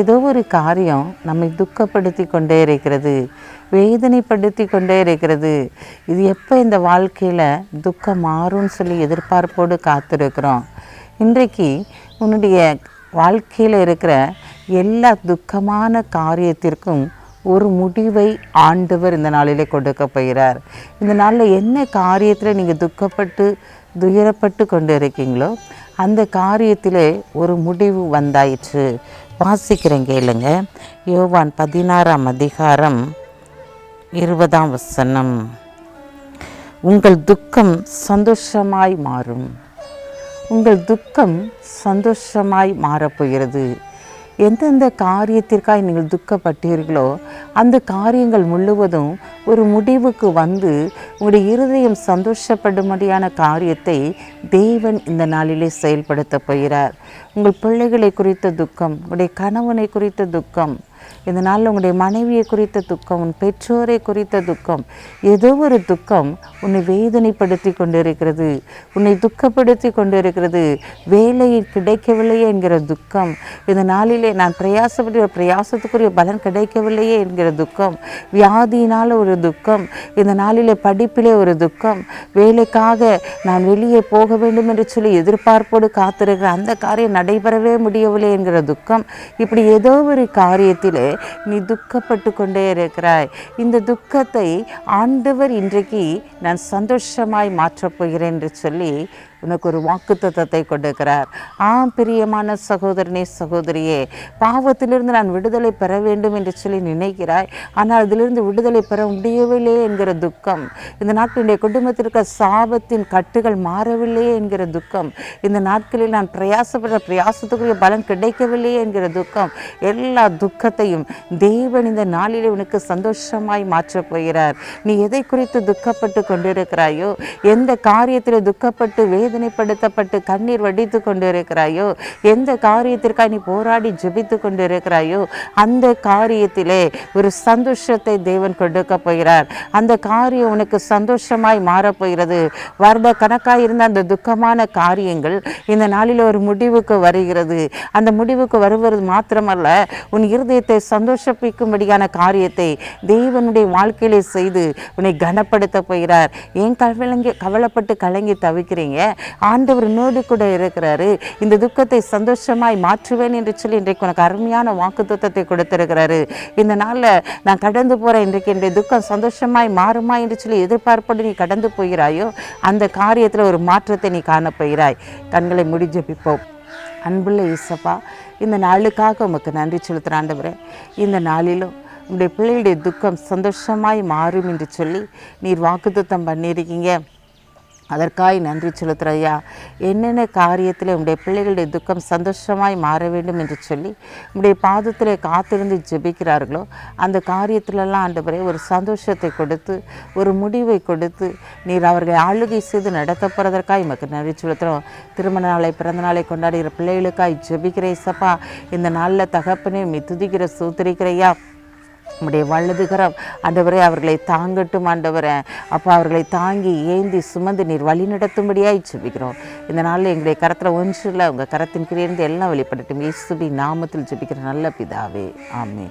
ஏதோ ஒரு காரியம் நம்மை துக்கப்படுத்தி கொண்டே இருக்கிறது வேதனைப்படுத்தி கொண்டே இருக்கிறது. இது எப்போ இந்த வாழ்க்கையில் துக்கம் மாறும்னு சொல்லி எதிர்பார்ப்போடு காத்திருக்கிறோம்? இன்றைக்கு உன்னுடைய வாழ்க்கையில் இருக்கிற எல்லா துக்கமான காரியத்திற்கும் ஒரு முடிவை ஆண்டவர் இந்த நாளிலே கொடுக்க போகிறார். இந்த நாளில் என்ன காரியத்தில் நீங்கள் துக்கப்பட்டு துயரப்பட்டு கொண்டு இருக்கீங்களோ அந்த காரியத்திலே ஒரு முடிவு வந்தாயிற்று. வாசிக்கிறேன் கேளுங்க. யோவான் பதினாறாம் அதிகாரம் இருபதாம் வசனம். உங்கள் துக்கம் சந்தோஷமாய் மாறும். உங்கள் துக்கம் சந்தோஷமாய் மாறப்போகிறது. எந்தெந்த காரியத்திற்காக நீங்கள் துக்கப்பட்டீர்களோ அந்த காரியங்கள் முழுவதும் ஒரு முடிவுக்கு வந்து உங்களுடைய இருதயம் சந்தோஷப்படும்படியான காரியத்தை தேவன் இந்த நாளிலே செயல்படுத்த போகிறார். உங்கள் பிள்ளைகளை குறித்த துக்கம் உங்களுடைய கணவனை குறித்த துக்கம் இந்த நாளில் உங்களுடைய மனைவியை குறித்த துக்கம் உன் பெற்றோரை குறித்த துக்கம் ஏதோ ஒரு துக்கம் உன்னை வேதனைப்படுத்தி கொண்டிருக்கிறது. உன்னை துக்கப்படுத்தி கொண்டிருக்கிறது. வேலை கிடைக்கவில்லையே என்கிற துக்கம். இந்த நாளிலே நான் பிரயாசப்படுகிற பிரயாசத்துக்குரிய பலன் கிடைக்கவில்லையே என்கிற துக்கம். வியாதியினால் ஒரு துக்கம். இந்த நாளிலே படிப்பிலே ஒரு துக்கம். வேலைக்காக நான் வெளியே போக வேண்டும் என்று சொல்லி எதிர்பார்ப்போடு காத்திருக்கிற அந்த காரியம் நடைபெறவே முடியவில்லை என்கிற துக்கம். இப்படி ஏதோ ஒரு காரியத்தில் நீ துக்கப்பட்டு கொண்டே இருக்கிறாய். இந்த துக்கத்தை ஆண்டவர் இன்றைக்கு நான் சந்தோஷமாய் மாற்றப் போகிறேன் என்று சொல்லி உனக்கு ஒரு வாக்குத்தத்தை கொடுக்கிறார். ஆம் பிரியமான சகோதரனே சகோதரியே பாவத்திலிருந்து நான் விடுதலை பெற வேண்டும் என்று சொல்லி நினைக்கிறாய். ஆனால் அதிலிருந்து விடுதலை பெற முடியவில்லை என்கிற துக்கம். இந்த நாட்களுடைய குடும்பத்திற்கு சாபத்தின் கட்டுகள் மாறவில்லையே என்கிற துக்கம். இந்த நாட்களில் நான் பிரயாசப்படுற பிரயாசத்துக்குரிய பலன் கிடைக்கவில்லையே என்கிற துக்கம். எல்லா துக்கத்தையும் தேவன் இந்த நாளிலே உனக்கு சந்தோஷமாய் மாற்றப் போகிறார். நீ எதை குறித்து துக்கப்பட்டு கொண்டிருக்கிறாயோ எந்த காரியத்தில் துக்கப்பட்டு வேதனைப்படுத்தப்பட்டு கண்ணீர் வடித்து கொண்டிருக்கிறாயோ? எந்த காரியத்திற்காக நீ போராடி ஜெபித்து கொண்டிருக்கிறாயோ? அந்த காரியத்திலே ஒரு சந்தோஷத்தை தேவன் கொடுக்க போகிறார். அந்த காரியம் உனக்கு சந்தோஷமாய் மாறப்போகிறது வருட கணக்காக இருந்த அந்த துக்கமான காரியங்கள் இந்த நாளில் ஒரு முடிவுக்கு வருகிறது. அந்த முடிவுக்கு வருவது மாத்திரமல்ல உன் இருதயத்தை சந்தோஷப்பிக்கும்படியான காரியத்தை தேவனுடைய வாழ்க்கையிலே செய்து உன்னை கனப்படுத்த போகிறார். ஏன் கவலங்கி கவலைப்பட்டு கலங்கி தவிக்கிறீங்க? ஆண்டவர் நோடு கூட இருக்கிறாரு. இந்த துக்கத்தை சந்தோஷமாய் மாற்றுவேன் என்று சொல்லி இன்றைக்கு உனக்கு அருமையான வாக்குத்தத்தத்தை கொடுத்திருக்கிறாரு. இந்த நாளில் நான் கடந்து போகிறேன் இன்றைக்கு என்னுடைய துக்கம் சந்தோஷமாய் மாறுமா என்று சொல்லி எதிர்பார்ப்போடு நீ கடந்து போகிறாயோ அந்த காரியத்தில் ஒரு மாற்றத்தை நீ காணப்போகிறாய் கண்களை முடிஞ்சபிப்போம் அன்புள்ள இசப்பா இந்த நாளுக்காக உமக்கு நன்றி செலுத்துகிற ஆண்டவரே. இந்த நாளிலும் உங்களுடைய பிள்ளைகளுடைய துக்கம் சந்தோஷமாய் மாறும் என்று சொல்லி நீர் வாக்குத்தத்தம் பண்ணியிருக்கீங்க. அதற்காய் நன்றி செலுத்துறையா என்னென்ன காரியத்தில் உங்களுடைய பிள்ளைகளுடைய துக்கம் சந்தோஷமாய் மாற வேண்டும் என்று சொல்லி உங்களுடைய பாதத்தில் காத்திருந்து ஜெபிக்கிறார்களோ அந்த காரியத்திலெல்லாம் ஆண்டவரே ஒரு சந்தோஷத்தை கொடுத்து ஒரு முடிவை கொடுத்து நீர் அவர்களை ஆளுகை செய்து நடத்தப்படுறதற்காக எமக்கு நன்றி செலுத்துகிறோம் திருமண நாளை பிறந்த நாளை கொண்டாடுகிற பிள்ளைகளுக்காய் ஜெபிக்கிறேன் சப்பா இந்த நாளில் தகப்பனே மித்துதிக்கிற சூத்திரிக்கிறையா உம்முடைய வலதுகரம் ஆண்டவரே அவர்களை தாங்கட்டும் ஆண்டவரே. அப்போ அவர்களை தாங்கி ஏந்தி சுமந்து நீர் வழி நடத்தும்படியாய் ஜெபிக்கிறோம். இந்த நாளில் எங்களுடைய கரத்தில் ஒன்றில் உங்கள் கரத்தின் கீழே இருந்து எல்லாம் வெளிப்படட்டும். இயேசுபி நாமத்தில் ஜெபிக்கிற நல்ல பிதாவே. ஆமே